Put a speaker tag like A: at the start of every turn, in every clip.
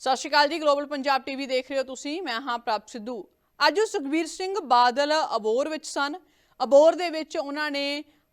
A: ਸਤਿ ਸ਼੍ਰੀ ਅਕਾਲ ਜੀ global Punjab TV ਦੇਖ ਰਹੇ ਹੋ ਤੁਸੀਂ, ਮੈਂ ਹਾਂ ਪ੍ਰਭ ਸਿੱਧੂ। ਅੱਜ ਸੁਖਬੀਰ ਸਿੰਘ ਬਾਦਲ ਅਬੋਰ ਵਿੱਚ ਸਨ। ਅਬੋਰ ਦੇ ਵਿੱਚ ਉਹਨਾਂ ਨੇ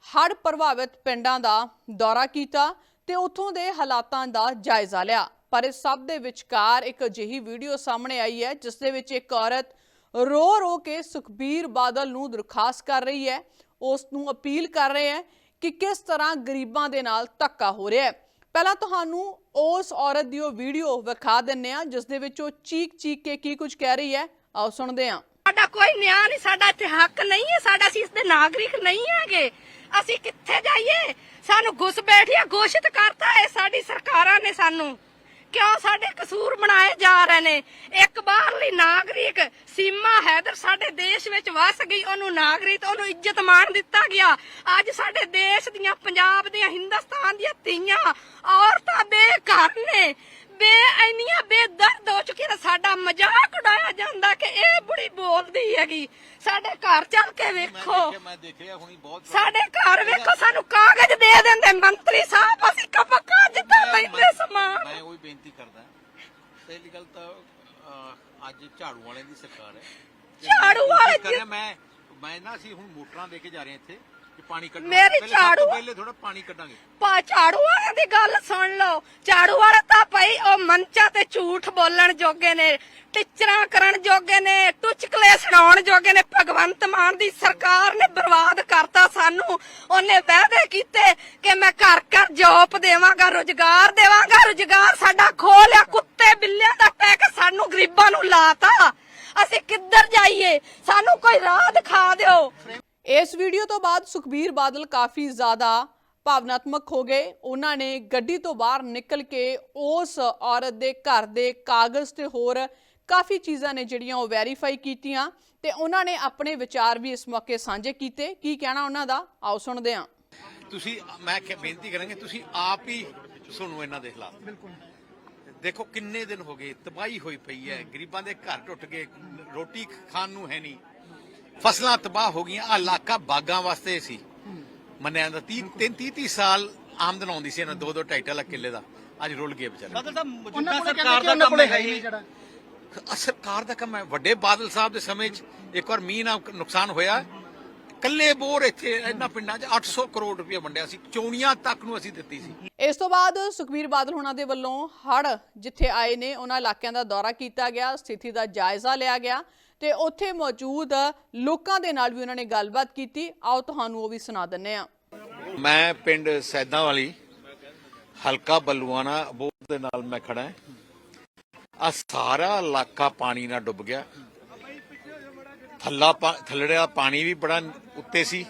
A: ਹੜ੍ਹ ਪ੍ਰਭਾਵਿਤ ਪਿੰਡਾਂ ਦਾ ਦੌਰਾ ਕੀਤਾ ਤੇ ਉੱਥੋਂ ਦੇ ਹਾਲਾਤਾਂ ਦਾ ਜਾਇਜ਼ਾ ਲਿਆ। ਪਰ ਇਸ ਸਭ ਦੇ ਵਿਚਕਾਰ ਇੱਕ ਅਜਿਹੀ ਵੀਡੀਓ ਸਾਹਮਣੇ ਆਈ ਹੈ, ਜਿਸ ਦੇ ਵਿੱਚ ਇੱਕ ਔਰਤ ਰੋ ਰੋ ਕੇ ਸੁਖਬੀਰ ਬਾਦਲ ਨੂੰ ਦਰਖਾਸਤ ਕਰ ਰਹੀ ਹੈ। ਉਸ ਨੂੰ ਅਪੀਲ ਕਰ ਰਹੇ ਹੈ ਕਿ ਕਿਸ ਤਰ੍ਹਾਂ ਗਰੀਬਾਂ ਦੇ ਨਾਲ ਧੱਕਾ ਹੋ ਰਿਹਾ ਹੈ। ਪਹਿਲਾਂ ਤੁਹਾਨੂੰ ਉਸ ਔਰਤ ਦੀ ਉਹ ਵੀਡੀਓ ਵਿਖਾ ਦਿੰਨੇ ਆ ਜਿਸ ਦੇ ਵਿੱਚ ਉਹ ਚੀਕ ਚੀਕ ਕੇ ਕੀ ਕੁਝ ਕਹਿ ਰਹੀ ਹੈ। ਆਓ ਸੁਣਦੇ ਹਾਂ।
B: ਸਾਡਾ ਕੋਈ ਨਿਆਂ ਨਹੀਂ, ਸਾਡਾ ਇੱਥੇ ਹੱਕ ਨਹੀਂ ਹੈ, ਸਾਡਾ ਅਸੀਂ ਇਸ ਦੇ ਨਾਗਰਿਕ ਨਹੀਂ ਹੈਗੇ। ਅਸੀਂ ਕਿੱਥੇ ਜਾਈਏ? ਸਾਨੂੰ ਘੁਸ ਬੈਠਿਆ ਘੋਸ਼ਿਤ ਕਰਤਾ ਹੈ ਸਾਡੀ ਸਰਕਾਰਾਂ ਨੇ ਸਾਨੂੰ। ਕਿਉਂ ਸਾਡੇ ਕਸੂਰ ਬਣਾਏ ਜਾ ਰਹੇ ਨੇ? ਇੱਕ ਬਾਹਰਲੀ ਨਾਗਰਿਕ ਸੀਮਾ ਹੈਦਰ ਸਾਡੇ ਦੇਸ਼ ਵਿੱਚ ਵਸ ਗਈ, ਉਹਨੂੰ ਨਾਗਰਿਕ, ਉਹਨੂੰ ਇੱਜ਼ਤ ਮਾਣ ਦਿੱਤਾ ਗਿਆ। ਅੱਜ ਸਾਡੇ ਦੇਸ਼ ਦੀਆਂ, ਪੰਜਾਬ ਦੀਆਂ, ਹਿੰਦੁਸਤਾਨ ਦੀਆਂ ਧੀਆਂ ਔਰਤਾਂ ਬੇਘਰ ਨੇ। ਬੇ ਇੰਨੀਆਂ ਬੇਦਰਦ ਹੋ ਚੁੱਕੀਆਂ ਨੇ ਸਾਡਾ ਮਜ਼ਾਕ ਉਡਾਇਆ ਜਾਂਦਾ ਕਿ ਇਹ ਬੁੜੀ ਬੋਲਦੀ ਹੈਗੀ। ਸਾਡੇ ਘਰ ਚੱਲ ਕੇ ਵੇਖੋ।
C: ਮੈਂ ਮੈਂ ਦੇਖਿਆ ਹੁਣੀ ਬਹੁਤ
B: ਸਾਡੇ ਘਰ ਵੇਖੋ ਸਾਨੂੰ ਕਾਗਜ਼ ਦੇ ਦਿੰਦੇ ਮੰਤਰੀ ਸਾਹਿਬ ਅਸੀਂ ਕਪਕਾ ਜਿੱਦਾਂ ਲੈਂਦੇ ਸਮਾਨ।
C: ਮੈਂ ਉਹੀ ਬੇਨਤੀ ਕਰਦਾ। ਪਹਿਲੀ ਗੱਲ ਤਾਂ ਅੱਜ ਝਾੜੂ ਵਾਲਿਆਂ ਦੀ ਸਰਕਾਰ ਹੈ।
B: ਝਾੜੂ ਵਾਲੇ
C: ਮੈਂ ਮੈਂ ਨਾ ਅਸੀਂ ਹੁਣ ਮੋਟਰਾਂ ਦੇ ਕੇ ਜਾ ਰਹੇ ਇੱਥੇ। ਕਿ ਪਾਣੀ ਕੱਢਣਾ।
B: ਮੇਰੀ
C: ਪਹਿਲੇ ਸਭ ਤੋਂ
B: ਝਾੜੂ-
C: ਪਹਿਲੇ ਥੋੜਾ ਪਾਣੀ ਕੱਢਾਂਗੇ।
B: ਪਾ ਝਾੜੂ ਵਾਲਿਆਂ ਦੀ ਗੱਲ ਸੁਣ ਲਓ। ਝਾੜੂ ਵਾਲਾ ਤਾਂ ਭਾਈ ਉਹ ਮੰਚਾਂ ਤੇ ਝੂਠ ਬੋਲਣ ਜੋਗੇ ਨੇ ਟਿਚਰਾਂ ਕਰਨ ਜੋਗੇ ਨੇ ਟੁਚਕਲੇ ਸੁਣਾਉਣ ਜੋਗੇ ਨੇ। ਭਗਵੰਤ ਮਾਨ ਦੀ ਸਰਕਾਰ ਨੇ ਬਰਬਾਦ ਕਰਤਾ ਸਾਨੂੰ। ਉਹਨੇ ਵਾਅਦੇ ਕੀਤੇ ਕਿ ਮੈਂ ਘਰ ਘਰ ਜੋਬ ਦੇਵਾਂਗਾ ਰੋਜ਼ਗਾਰ ਦੇਵਾਂਗਾ। ਰੋਜ਼ਗਾਰ ਸਾਡਾ ਖੋ ਲਿਆ ਕੁੱਤੇ ਬਿੱਲਿਆਂ ਦਾ ਟੈਕ ਸਾਨੂੰ ਗਰੀਬਾਂ ਨੂੰ ਲਾਤਾ। ਅਸੀਂ ਕਿੱਧਰ ਜਾਈਏ? ਸਾਨੂੰ ਕੋਈ ਰਾਹ ਦਿਖਾ ਦਿਓ।
A: ਇਸ ਵੀਡੀਓ ਤੋਂ ਬਾਅਦ ਸੁਖਬੀਰ ਬਾਦਲ ਕਾਫੀ ਜ਼ਿਆਦਾ ਭਾਵਨਾਤਮਕ ਹੋ ਗਏ। ਉਹਨਾਂ ਨੇ ਗੱਡੀ ਤੋਂ ਬਾਹਰ ਨਿਕਲ ਕੇ ਉਸ ਔਰਤ ਦੇ ਘਰ ਦੇ ਕਾਗਜ਼ ਤੇ ਹੋਰ ਕਾਫੀ ਚੀਜ਼ਾਂ ਨੇ ਜਿਹੜੀਆਂ ਉਹ ਵੈਰੀਫਾਈ ਕੀਤੀਆਂ ਤੇ ਉਹਨਾਂ ਨੇ ਆਪਣੇ ਵਿਚਾਰ ਵੀ ਇਸ ਮੌਕੇ ਸਾਂਝੇ ਕੀਤੇ। ਕੀ ਕਹਿਣਾ ਉਹਨਾਂ ਦਾ? ਆਓ ਸੁਣਦੇ ਹਾਂ।
C: ਤੁਸੀਂ ਮੈਂ ਕਿ ਬੇਨਤੀ ਕਰਾਂਗੇ ਤੁਸੀਂ ਆਪ ਹੀ ਸੁਣੋ ਇਹਨਾਂ ਦੇ ਹਾਲਾਤ। ਬਿਲਕੁਲ। ਦੇਖੋ ਕਿੰਨੇ ਦਿਨ ਹੋ ਗਏ ਤਬਾਹੀ ਹੋਈ ਪਈ ਹੈ। ਗਰੀਬਾਂ ਦੇ ਘਰ ਟੁੱਟ ਗਏ ਰੋਟੀ ਖਾਣ ਨੂੰ ਹੈ ਨਹੀਂ। ਫਸਲਾਂ ਤਬਾਹ ਹੋ ਗਈਆਂ। ਆ ਇਲਾਕਾ ਬਾਗਾਂ ਵਾਸਤੇ ਸੀ। ਮੰਨਿਆ ਜਾਂਦਾ 30 30 30 ਸਾਲ ਆਮਦਨ ਆਉਂਦੀ ਸੀ ਇਹਨਾਂ ਦੋ ਦੋ ਢਾਈ ਲੱਖ ਕਿੱਲੇ ਦਾ। ਅੱਜ ਰੁਲ ਗਏ ਵਿਚਾਰੇ।
D: ਬਦਲ ਤਾਂ ਮੌਜੂਦਾ ਸਰਕਾਰ ਦਾ ਕੰਮ ਹੈ ਹੀ ਨਹੀਂ ਜਿਹੜਾ।
C: ਸਰਕਾਰ ਦਾ ਕੰਮ ਹੈ। ਵੱਡੇ ਬਾਦਲ ਸਾਹਿਬ ਦੇ ਸਮੇਂ 'ਚ ਇੱਕ ਵਾਰ ਮੀਂਹ ਨਾਲ ਨੁਕਸਾਨ ਹੋਇਆ। ਕੱਲੇ ਬੋਰ ਇੱਥੇ ਇਹਨਾਂ ਪਿੰਡਾਂ 'ਚ 800 ਕਰੋੜ ਰੁਪਏ ਵੰਡਿਆ ਸੀ। ਚੋਣੀਆਂ ਤੱਕ ਨੂੰ ਅਸੀਂ ਦਿੱਤੀ ਸੀ।
A: ਇਸ ਤੋਂ ਬਾਅਦ ਸੁਖਬੀਰ ਬਾਦਲ ਹੋਣਾ ਦੇ ਵੱਲੋਂ ਹੜ ਜਿੱਥੇ ਆਏ ਨੇ ਉਹਨਾਂ ਇਲਾਕਿਆਂ ਦਾ ਦੌਰਾ ਕੀਤਾ ਗਿਆ ਸਥਿਤੀ ਦਾ ਜਾਇਜ਼ਾ ਲਿਆ ਗਿਆ। ਤੇ ਉੱਥੇ ਮੌਜੂਦ ਲੋਕਾਂ ਦੇ ਨਾਲ ਵੀ ਉਹਨਾਂ ਨੇ ਗੱਲਬਾਤ ਕੀਤੀ। ਆਓ ਤੁਹਾਨੂੰ ਉਹ ਵੀ ਸੁਣਾ ਦਿੰਨੇ ਆ
C: ਮੈਂ ਪਿੰਡ ਸੈਦਾਂ ਵਾਲੀ ਹਲਕਾ ਬੱਲੂਆਣਾ ਬੋਰ ਦੇ ਨਾਲ ਮੈਂ ਖੜਾ ਆ ਸਾਰਾ ਇਲਾਕਾ ਪਾਣੀ ਨਾਲ ਡੁੱਬ ਗਿਆ। ਥੱਲਾ ਪਾ- ਥੱਲੜਿਆ ਪਾਣੀ ਵੀ ਬੜਾ ਉੱਤੇ ਸੀ,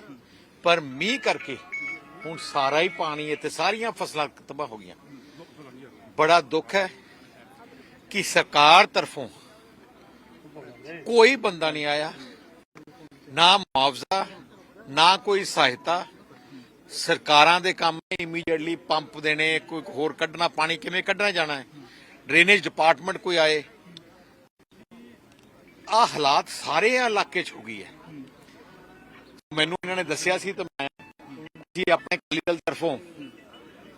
C: ਪਰ ਮੀਂਹ ਕਰਕੇ ਹੁਣ ਸਾਰਾ ਹੀ ਪਾਣੀ ਇੱਥੇ ਸਾਰੀਆਂ ਫਸਲਾਂ ਤਬਾਹ ਹੋ ਗਈਆਂ। ਬੜਾ ਦੁੱਖ ਹੈ ਕਿ ਸਰਕਾਰ ਤਰਫੋਂ ਕੋਈ ਬੰਦਾ ਨਹੀਂ ਆਇਆ। ਨਾ ਮੁਆਵਜ਼ਾ, ਨਾ ਕੋਈ ਸਹਾਇਤਾ। ਸਰਕਾਰਾਂ ਦੇ ਕੰਮ ਇਮੀਡੀਏਟਲੀ ਪੰਪ ਦੇਣੇ, ਕੋਈ ਹੋਰ ਕੱਢਣਾ, ਪਾਣੀ ਕਿਵੇਂ ਕੱਢਣਾ ਜਾਣਾ ਹੈ? ਡਰੇਨੇਜ ਡਿਪਾਰਟਮੈਂਟ ਕੋਈ ਆਏ। ਆ ਹਾਲਾਤ ਸਾਰੇ ਇਲਾਕੇ 'ਚ ਹੋ ਗਈ ਹੈ। ਮੈਨੂੰ ਇਹਨਾਂ ਨੇ ਦੱਸਿਆ ਸੀ ਤਾਂ ਮੈਂ ਜੀ ਆਪਣੇ ਅਕਾਲੀ ਦਲ ਤਰਫੋਂ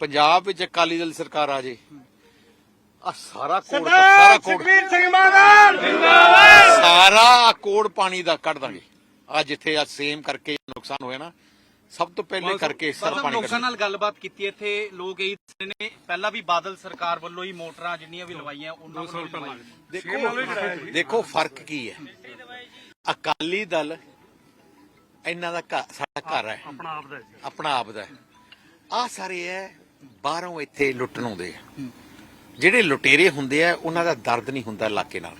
C: ਪੰਜਾਬ ਵਿੱਚ ਅਕਾਲੀ ਦਲ ਸਰਕਾਰ ਆ ਜੇ। ਆ ਸਾਰਾ ਕੋੜ ਸਾਰਾ ਕੋੜ।
D: ਸਿੰਘ ਬਾਦਲ।
C: ਸਾਰਾ ਕੋੜ ਪਾਣੀ ਦਾ ਕੱਢ ਦਾਂਗੇ। ਆ ਜਿੱਥੇ ਆ ਸੇਮ ਕਰਕੇ ਨੁਕਸਾਨ ਹੋਇਆ ਨਾ ਸਭ ਤੋਂ ਪਹਿਲੇ ਕਰਕੇ ਸਾਰਾ ਪਾਣੀ
E: ਲੋਕਾਂ ਨਾਲ ਗੱਲਬਾਤ ਕੀਤੀ ਇੱਥੇ। ਲੋਕ ਇਹ ਦੱਸਦੇ ਨੇ ਪਹਿਲਾਂ ਵੀ ਬਾਦਲ ਸਰਕਾਰ ਵੱਲੋਂ ਹੀ ਮੋਟਰਾਂ ਜਿੰਨੀਆਂ ਵੀ ਲਵਾਈਆਂ ਉਹਨਾਂ ਵੱਲੋਂ
C: ਦੇਖੋ ਦੇਖੋ ਫ਼ਰਕ ਕੀ ਹੈ। ਅਕਾਲੀ ਦਲ ਇਹਨਾਂ ਦਾ ਘਰ ਸਾਡਾ ਘਰ ਹੈ।
D: ਆਪਣਾ ਆਪ ਦਾ
C: ਆਪਣਾ ਆਪ ਦਾ ਆ ਸਾਰੇ ਹੈ ਬਾਹਰੋਂ ਇੱਥੇ ਲੁੱਟਣ ਆਉਂਦੇ ਆ। ਜਿਹੜੇ ਲੁਟੇਰੇ ਹੁੰਦੇ ਆ ਉਹਨਾਂ ਦਾ ਦਰਦ ਨਹੀਂ ਹੁੰਦਾ ਇਲਾਕੇ ਨਾਲ।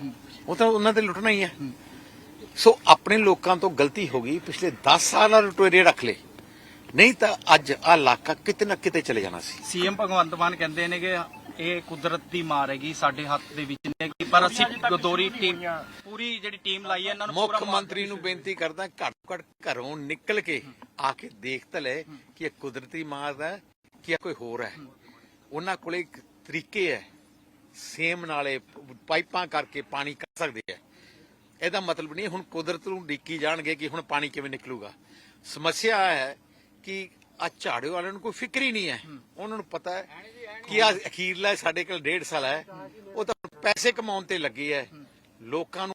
C: ਉਹ ਤਾਂ ਉਹਨਾਂ ਤੇ ਲੁੱਟਣਾ ਹੀ ਹੈ ਸੋ ਆਪਣੇ ਲੋਕਾਂ ਤੋਂ ਗਲਤੀ ਹੋ ਗਈ ਪਿਛਲੇ 10 ਸਾਲਾਂ ਲੁਟੇਰੇ ਰੱਖ ਲਏ। ਨਹੀਂ ਤਾਂ ਅੱਜ ਆ ਇਲਾਕਾ ਕਿਤੇ ਨਾ ਕਿਤੇ ਚਲੇ ਜਾਣਾ ਸੀ।
E: ਸੀਐਮ ਭਗਵੰਤ ਮਾਨ ਕਹਿੰਦੇ ਨੇ ਕਿ ਇਹ ਕੁਦਰਤ ਦੀ ਮਾਰ ਹੈਗੀ ਸਾਡੇ ਹੱਥ ਦੇ ਵਿੱਚ ਨਹੀਂ ਹੈਗੀ ਪਰ ਅਸੀਂ ਗਦੋਰੀ ਟੀਮ ਪੂਰੀ ਜਿਹੜੀ ਟੀਮ ਲਾਈ ਹੈ ਇਹਨਾਂ ਨੂੰ
C: ਮੁੱਖ ਮੰਤਰੀ ਨੂੰ ਬੇਨਤੀ ਕਰਦਾ ਘੱਟ ਘੱਟ ਘਰੋਂ ਨਿਕਲ ਕੇ ਆ ਕੇ ਦੇਖ ਤਾਂ ਲੈ ਕਿ ਇਹ ਕੁਦਰਤੀ ਮਾਰ ਹੈ। ਕਿ ਕੋਈ ਹੋਰ ਹੈ? ਉਹਨਾਂ ਕੋਲੇ ਇੱਕ ਤਰੀਕੇ ਹੈ, ਸੇਮ ਨਾਲੇ ਪਾਈਪਾਂ ਕਰਕੇ ਪਾਣੀ ਕਰ ਸਕਦੇ ਹੈ। ਇਹਦਾ ਮਤਲਬ ਨਹੀਂ, ਹੁਣ ਕੁਦਰਤ ਨੂੰ ਡਿੱਕੀ ਜਾਣਗੇ ਕਿ ਹੁਣ ਪਾਣੀ ਕਿਵੇਂ ਨਿਕਲੂਗਾ। ਸਮੱਸਿਆ ਹੈ ਕਿ ਆ ਝਾੜੂ ਵਾਲਿਆਂ ਨੂੰ ਕੋਈ ਫਿਕਰ ਹੀ ਨਹੀਂ ਹੈ। ਉਹਨਾਂ ਨੂੰ ਪਤਾ ਹੈ ਕਿ ਆ ਅਖੀਰਲਾ ਸਾਡੇ ਕੋਲ ਡੇਢ ਸਾਲ ਹੈ। ਉਹ ਤਾਂ ਪੈਸੇ ਕਮਾਉਣ ਤੇ ਲੱਗੇ ਹੈ। ਲੋਕਾਂ ਨੂੰ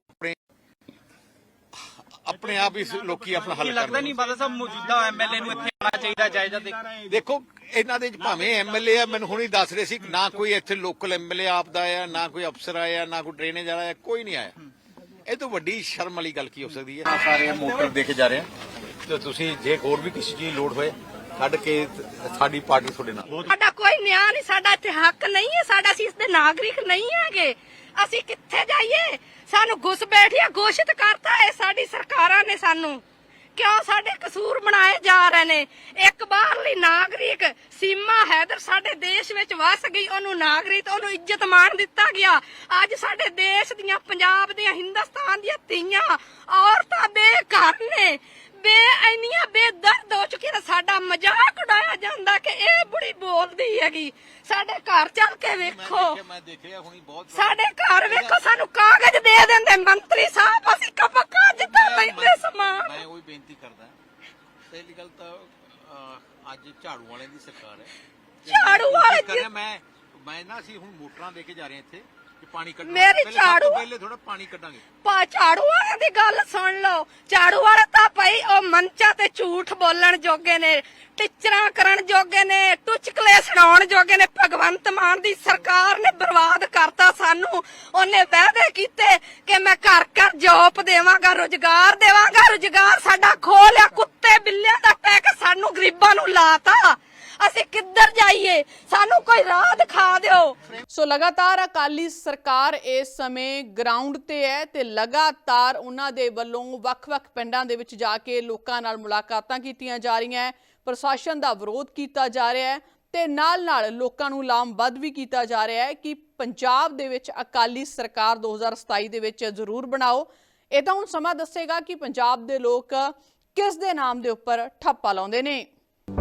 C: ਆਪਣੇ ਆਪ ਹੀ ਲੋਕੀ ਆਪਣਾ ਹੱਲ
E: ਲੱਗਦਾ
C: ਕਰ
E: ਨਹੀਂ ਬਾਦਲ ਸਾਹਿਬ ਮੌਜੂਦਾ ਐਮਐਲਏ ਨੂੰ ਇੱਥੇ ਆਉਣਾ ਚਾਹੀਦਾ ਜਾਇਜ਼ਾ ਦੇ
C: ਦੇਖੋ ਇਹਨਾਂ ਦੇ ਭਾਵੇਂ ਐਮਐਲਏ ਆ ਮੈਨੂੰ ਹੁਣੀ ਦੱਸ ਰਹੇ ਸੀ ਨਾ ਕੋਈ ਇੱਥੇ ਲੋਕਲ ਐਮਐਲਏ ਆਪਦਾ ਆਇਆ ਨਾ ਕੋਈ ਅਫਸਰ ਆਇਆ ਨਾ ਕੋਈ ਡਰੇਨੇਜ ਵਾਲਾ ਆਇਆ ਕੋਈ ਨਹੀਂ ਆਇਆ। ਇਹ ਤੋਂ ਵੱਡੀ ਸ਼ਰਮ ਵਾਲੀ ਗੱਲ ਕੀ ਹੋ ਸਕਦੀ ਹੈ? ਸਾਰੇ ਮੋਟਰ ਦੇ ਕੇ ਜਾ ਰਹੇ ਆ ਤੇ ਤੁਸੀਂ ਜੇ ਹੋਰ ਵੀ ਕਿਸੇ ਚੀਜ਼ ਦੀ ਲੋੜ ਹੋਏ ਕੱਢ ਕੇ ਸਾਡੀ ਪਾਰਟੀ ਤੁਹਾਡੇ ਨਾਲ।
B: ਸਾਡਾ ਕੋਈ ਨਿਆਂ ਨਹੀਂ ਸਾਡਾ ਇੱਥੇ ਹੱਕ ਨਹੀਂ ਹੈ ਸਾਡਾ ਅਸੀਂ ਇਸ ਦੇ ਨਾਗਰਿਕ ਨਹੀਂ ਹੈਗੇ। ਅਸੀਂ ਕਿੱਥੇ ਜਾਈਏ? ਸਾਨੂੰ ਘੁਸ ਬੈਠਿਆ ਘੋਸ਼ਿਤ ਕਰਤਾ ਹੈ ਸਾਡੀ ਸਰਕਾਰਾਂ ਨੇ ਸਾਨੂੰ। ਕਿਉਂ ਸਾਡੇ ਕਸੂਰ ਬਣਾਏ ਜਾ ਰਹੇ ਨੇ? ਇੱਕ ਬਾਹਰਲੀ ਨਾਗਰਿਕ ਸੀਮਾ ਹੈਦਰ ਸਾਡੇ ਦੇਸ਼ ਵਿੱਚ ਵਸ ਗਈ, ਉਹਨੂੰ ਨਾਗਰਿਕ, ਉਹਨੂੰ ਇੱਜ਼ਤ ਮਾਣ ਦਿੱਤਾ ਗਿਆ। ਅੱਜ ਸਾਡੇ ਦੇਸ਼ ਦੀਆਂ, ਪੰਜਾਬ ਦੀਆਂ, ਹਿੰਦੁਸਤਾਨ ਦੀਆਂ ਧੀਆਂ ਔਰਤਾਂ ਬੇਘਰ ਨੇ। ਬੇ ਇੰਨੀਆਂ ਬੇਦਰਦ ਹੋ ਚੁੱਕੀਆਂ ਨੇ ਸਾਡਾ ਮਜ਼ਾਕ ਉਡਾਇਆ ਜਾਂਦਾ ਕਿ ਇਹ ਬੁੜੀ ਬੋਲਦੀ ਹੈਗੀ। ਸਾਡੇ ਘਰ ਚੱਲ ਕੇ ਵੇਖੋ।
C: ਮੈਂ ਦੇਖਿਆ ਹੁਣੀ ਬਹੁਤ
B: ਸਾਡੇ ਘਰ ਵੇਖੋ ਸਾਨੂੰ ਕਾਗਜ਼ ਦੇ ਦਿੰਦੇ ਮੰਤਰੀ ਸਾਹਿਬ ਅਸੀਂ ਕਪਕਾ ਜਿੱਦਾਂ ਲੈਂਦੇ ਸਮਾਨ।
C: ਮੈਂ ਉਹੀ ਬੇਨਤੀ ਕਰਦਾ। ਪਹਿਲੀ ਗੱਲ ਤਾਂ ਅੱਜ ਝਾੜੂ ਵਾਲਿਆਂ ਦੀ ਸਰਕਾਰ ਹੈ। ਤੇ
B: ਝਾੜੂ ਵਾਲੇ
C: ਮੈਂ ਮੈਂ ਨਾ ਅਸੀਂ ਹੁਣ ਮੋਟਰਾਂ ਦੇ ਕੇ ਜਾ ਰਹੇ ਇੱਥੇ। ਪਾਣੀ ਕੱਢਣਾ।
B: ਮੇਰੀ
C: ਪਹਿਲੇ ਸਭ ਤੋਂ
B: ਝਾੜੂ-
C: ਪਹਿਲੇ ਥੋੜਾ ਪਾਣੀ ਕੱਢਾਂਗੇ।
B: ਪਾ ਝਾੜੂ ਵਾਲਿਆਂ ਦੀ ਗੱਲ ਸੁਣ ਲਓ। ਝਾੜੂ ਵਾਲੇ ਤਾਂ ਭਾਈ ਉਹ ਮੰਚਾਂ ਤੇ ਝੂਠ ਬੋਲਣ ਜੋਗੇ ਨੇ ਟਿਚਰਾਂ ਕਰਨ ਜੋਗੇ ਨੇ ਟੁਚਕਲੇ ਸੁਣਾਉਣ ਜੋਗੇ ਨੇ। ਭਗਵੰਤ ਮਾਨ ਦੀ ਸਰਕਾਰ ਨੇ ਬਰਬਾਦ ਕਰਤਾ ਸਾਨੂੰ। ਉਹਨੇ ਵਾਅਦੇ ਕੀਤੇ ਕਿ ਮੈਂ ਘਰ ਘਰ ਜੋਬ ਦੇਵਾਂਗਾ ਰੁਜ਼ਗਾਰ ਦੇਵਾਂਗਾ। ਰੁਜ਼ਗਾਰ ਸਾਡਾ ਖੋਹ ਲਿਆ ਕੁੱਤੇ ਬਿੱਲਿਆਂ ਦਾ ਟੈਕ ਸਾਨੂੰ ਗਰੀਬਾਂ ਨੂੰ ਲਾਤਾ। ਅਸੀਂ ਕਿੱਧਰ ਜਾਈਏ? ਸਾਨੂੰ ਕੋਈ ਰਾਹ ਦਿਖਾ ਦਿਓ।
A: ਸੋ ਲਗਾਤਾਰ ਅਕਾਲੀ ਸਰਕਾਰ ਇਸ ਸਮੇਂ ਗਰਾਊਂਡ ਤੇ ਹੈ ਤੇ ਲਗਾਤਾਰ ਉਹਨਾਂ ਦੇ ਵੱਲੋਂ ਵੱਖ-ਵੱਖ ਪਿੰਡਾਂ ਦੇ ਵਿੱਚ ਜਾ ਕੇ ਲੋਕਾਂ ਨਾਲ ਮੁਲਾਕਾਤਾਂ ਕੀਤੀਆਂ ਜਾ ਰਹੀਆਂ ਹੈ। ਪ੍ਰਸ਼ਾਸਨ ਦਾ ਵਿਰੋਧ ਕੀਤਾ ਜਾ ਰਿਹਾ ਹੈ ਤੇ ਨਾਲ-ਨਾਲ ਲੋਕਾਂ ਨੂੰ ਲਾਮਬੱਧ ਵੀ ਕੀਤਾ ਜਾ ਰਿਹਾ ਹੈ ਕਿ ਪੰਜਾਬ ਦੇ ਵਿੱਚ ਅਕਾਲੀ ਸਰਕਾਰ 2027 ਦੇ ਵਿੱਚ ਜ਼ਰੂਰ ਬਣਾਓ। ਇਹ ਤਾਂ ਹੁਣ ਸਮਾਂ ਦੱਸੇਗਾ ਕਿ ਪੰਜਾਬ ਦੇ ਲੋਕ ਕਿਸ ਦੇ ਨਾਮ ਦੇ ਉੱਪਰ ਠੱਪਾ ਲਾਉਂਦੇ ਨੇ।